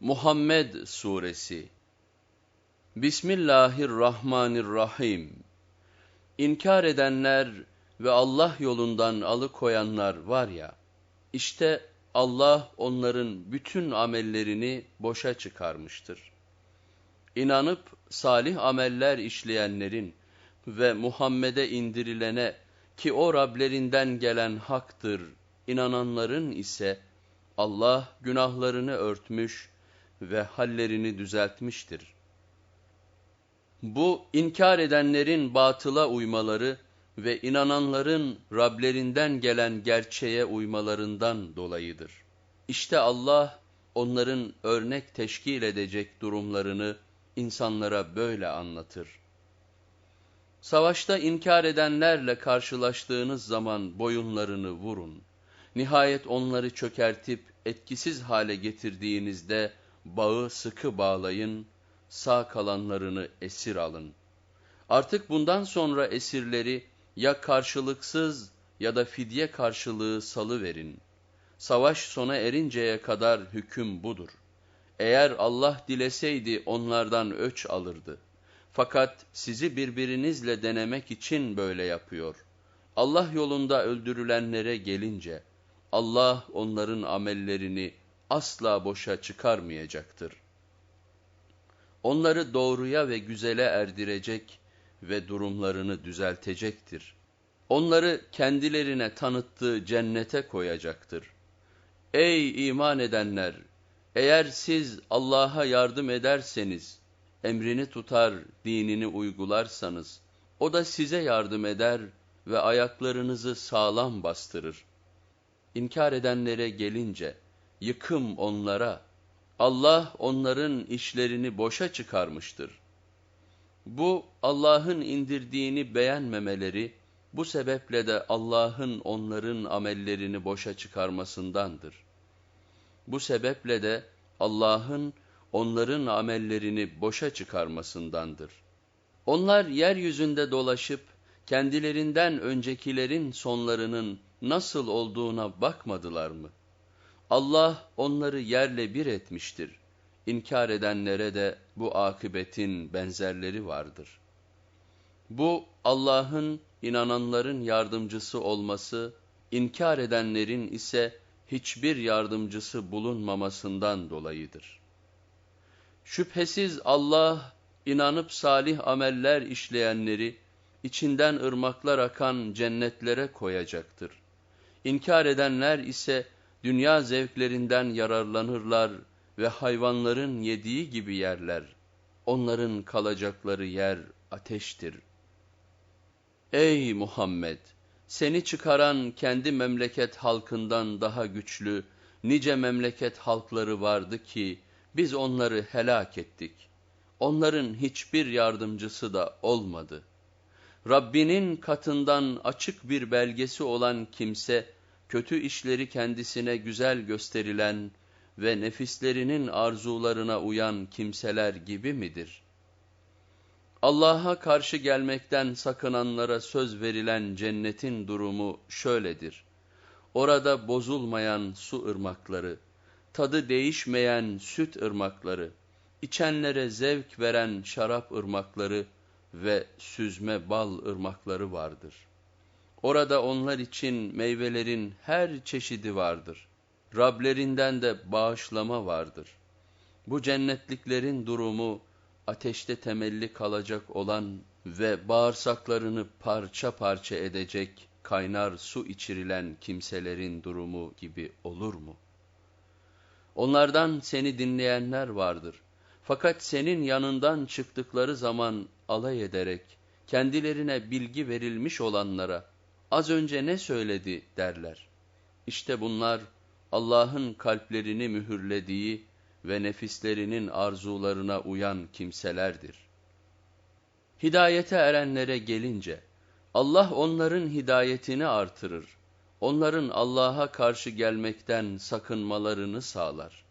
Muhammed Suresi Bismillahirrahmanirrahim İnkar edenler ve Allah yolundan alıkoyanlar var ya, işte Allah onların bütün amellerini boşa çıkarmıştır. İnanıp salih ameller işleyenlerin ve Muhammed'e indirilene ki o Rablerinden gelen haktır, inananların ise Allah günahlarını örtmüş ve hallerini düzeltmiştir. Bu inkar edenlerin batıla uymaları ve inananların Rablerinden gelen gerçeğe uymalarından dolayıdır. İşte Allah onların örnek teşkil edecek durumlarını insanlara böyle anlatır. Savaşta inkar edenlerle karşılaştığınız zaman boyunlarını vurun. Nihayet onları çökertip etkisiz hale getirdiğinizde bağı sıkı bağlayın, sağ kalanlarını esir alın. Artık bundan sonra esirleri ya karşılıksız ya da fidye karşılığı salı verin. Savaş sona erinceye kadar hüküm budur. Eğer Allah dileseydi onlardan öç alırdı. Fakat sizi birbirinizle denemek için böyle yapıyor. Allah yolunda öldürülenlere gelince, Allah onların amellerini asla boşa çıkarmayacaktır. Onları doğruya ve güzele erdirecek ve durumlarını düzeltecektir. Onları kendilerine tanıttığı cennete koyacaktır. Ey iman edenler! Eğer siz Allah'a yardım ederseniz, emrini tutar, dinini uygularsanız, o da size yardım eder ve ayaklarınızı sağlam bastırır. İnkar edenlere gelince, yıkım onlara, Allah onların işlerini boşa çıkarmıştır. Bu Allah'ın indirdiğini beğenmemeleri, bu sebeple de Allah'ın onların amellerini boşa çıkarmasındandır. Bu sebeple de Allah'ın onların amellerini boşa çıkarmasındandır. Onlar yeryüzünde dolaşıp kendilerinden öncekilerin sonlarının nasıl olduğuna bakmadılar mı? Allah onları yerle bir etmiştir. İnkar edenlere de bu akıbetin benzerleri vardır. Bu Allah'ın inananların yardımcısı olması, inkar edenlerin ise hiçbir yardımcısı bulunmamasından dolayıdır. Şüphesiz Allah inanıp salih ameller işleyenleri içinden ırmaklar akan cennetlere koyacaktır. İnkar edenler ise dünya zevklerinden yararlanırlar ve hayvanların yediği gibi yerler. Onların kalacakları yer ateştir. Ey Muhammed! Seni çıkaran kendi memleket halkından daha güçlü, nice memleket halkları vardı ki, biz onları helak ettik. Onların hiçbir yardımcısı da olmadı. Rabbinin katından açık bir belgesi olan kimse, kötü işleri kendisine güzel gösterilen ve nefislerinin arzularına uyan kimseler gibi midir? Allah'a karşı gelmekten sakınanlara söz verilen cennetin durumu şöyledir. Orada bozulmayan su ırmakları, tadı değişmeyen süt ırmakları, içenlere zevk veren şarap ırmakları ve süzme bal ırmakları vardır. Orada onlar için meyvelerin her çeşidi vardır. Rablerinden de bağışlama vardır. Bu cennetliklerin durumu ateşte temelli kalacak olan ve bağırsaklarını parça parça edecek kaynar su içirilen kimselerin durumu gibi olur mu? Onlardan seni dinleyenler vardır. Fakat senin yanından çıktıkları zaman alay ederek kendilerine bilgi verilmiş olanlara az önce ne söyledi derler. İşte bunlar Allah'ın kalplerini mühürlediği ve nefislerinin arzularına uyan kimselerdir. Hidayete erenlere gelince, Allah onların hidayetini artırır, onların Allah'a karşı gelmekten sakınmalarını sağlar.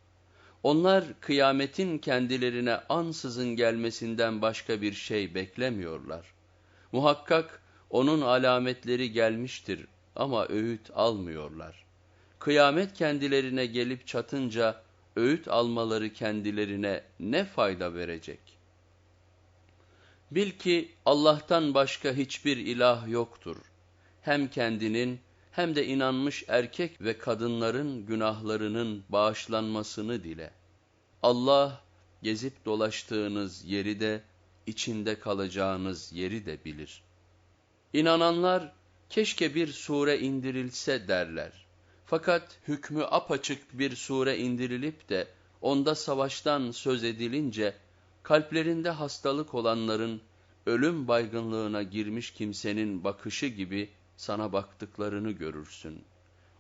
Onlar kıyametin kendilerine ansızın gelmesinden başka bir şey beklemiyorlar. Muhakkak onun alametleri gelmiştir ama öğüt almıyorlar. Kıyamet kendilerine gelip çatınca öğüt almaları kendilerine ne fayda verecek? Bil ki Allah'tan başka hiçbir ilah yoktur. Hem kendinin hem de inanmış erkek ve kadınların günahlarının bağışlanmasını dile. Allah gezip dolaştığınız yeri de, içinde kalacağınız yeri de bilir. İnananlar keşke bir sure indirilse derler. Fakat hükmü apaçık bir sure indirilip de onda savaştan söz edilince kalplerinde hastalık olanların ölüm baygınlığına girmiş kimsenin bakışı gibi sana baktıklarını görürsün.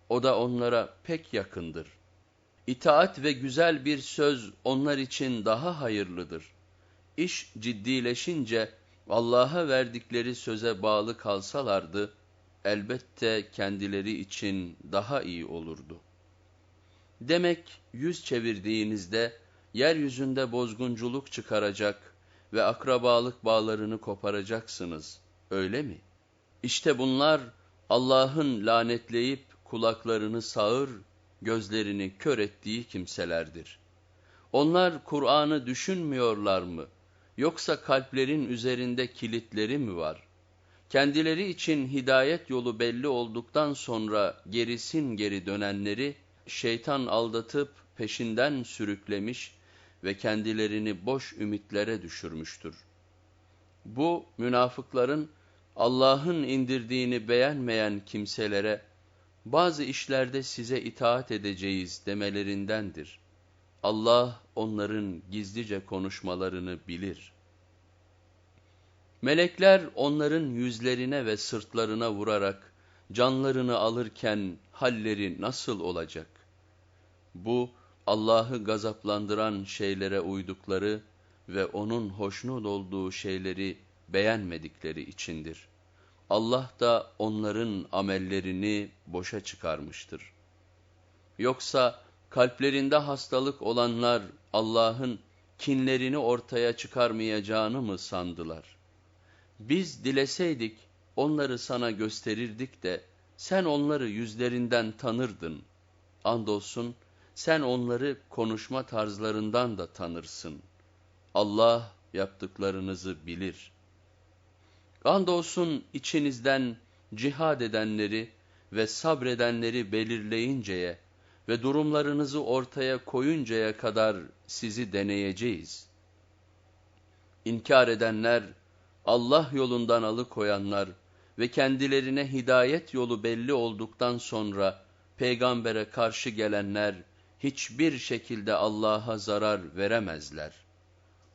O da onlara pek yakındır. İtaat ve güzel bir söz onlar için daha hayırlıdır. İş ciddileşince Allah'a verdikleri söze bağlı kalsalardı, elbette kendileri için daha iyi olurdu. Demek yüz çevirdiğinizde, yeryüzünde bozgunculuk çıkaracak ve akrabalık bağlarını koparacaksınız, öyle mi? İşte bunlar Allah'ın lanetleyip kulaklarını sağır, gözlerini kör ettiği kimselerdir. Onlar Kur'an'ı düşünmüyorlar mı? Yoksa kalplerin üzerinde kilitleri mi var? Kendileri için hidayet yolu belli olduktan sonra gerisin geri dönenleri şeytan aldatıp peşinden sürüklemiş ve kendilerini boş ümitlere düşürmüştür. Bu münafıkların Allah'ın indirdiğini beğenmeyen kimselere bazı işlerde size itaat edeceğiz demelerindendir. Allah onların gizlice konuşmalarını bilir. Melekler onların yüzlerine ve sırtlarına vurarak canlarını alırken halleri nasıl olacak? Bu Allah'ı gazaplandıran şeylere uydukları ve onun hoşnut olduğu şeyleri beğenmedikleri içindir. Allah da onların amellerini boşa çıkarmıştır. Yoksa kalplerinde hastalık olanlar Allah'ın kinlerini ortaya çıkarmayacağını mı sandılar? Biz dileseydik onları sana gösterirdik de sen onları yüzlerinden tanırdın. Andolsun sen onları konuşma tarzlarından da tanırsın. Allah yaptıklarınızı bilir. Andolsun içinizden cihad edenleri ve sabredenleri belirleyinceye ve durumlarınızı ortaya koyuncaya kadar sizi deneyeceğiz. İnkar edenler, Allah yolundan alıkoyanlar ve kendilerine hidayet yolu belli olduktan sonra peygambere karşı gelenler hiçbir şekilde Allah'a zarar veremezler.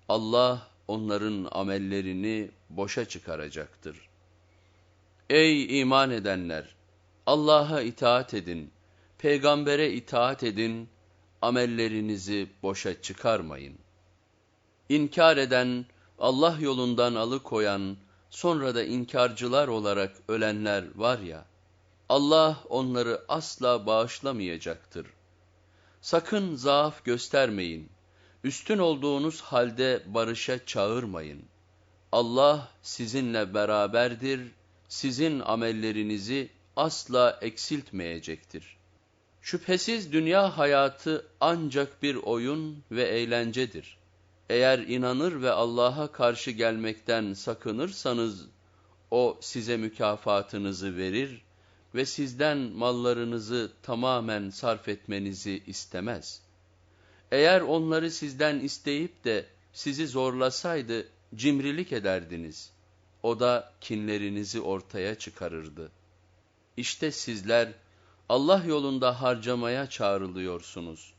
Allah onların amellerini boşa çıkaracaktır. Ey iman edenler! Allah'a itaat edin, peygambere itaat edin, amellerinizi boşa çıkarmayın. İnkar eden, Allah yolundan alıkoyan, sonra da inkarcılar olarak ölenler var ya, Allah onları asla bağışlamayacaktır. Sakın zaaf göstermeyin, üstün olduğunuz halde barışa çağırmayın. Allah sizinle beraberdir, sizin amellerinizi asla eksiltmeyecektir. Şüphesiz dünya hayatı ancak bir oyun ve eğlencedir. Eğer inanır ve Allah'a karşı gelmekten sakınırsanız, O size mükafatınızı verir ve sizden mallarınızı tamamen sarf etmenizi istemez. Eğer onları sizden isteyip de sizi zorlasaydı cimrilik ederdiniz. O da kinlerinizi ortaya çıkarırdı. İşte sizler Allah yolunda harcamaya çağrılıyorsunuz.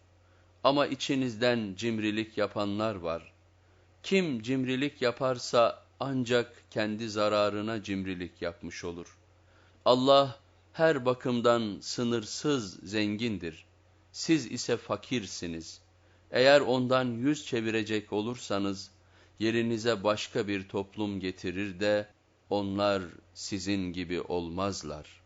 Ama içinizden cimrilik yapanlar var. Kim cimrilik yaparsa ancak kendi zararına cimrilik yapmış olur. Allah her bakımdan sınırsız zengindir. Siz ise fakirsiniz. Eğer ondan yüz çevirecek olursanız, yerinize başka bir toplum getirir de, onlar sizin gibi olmazlar.''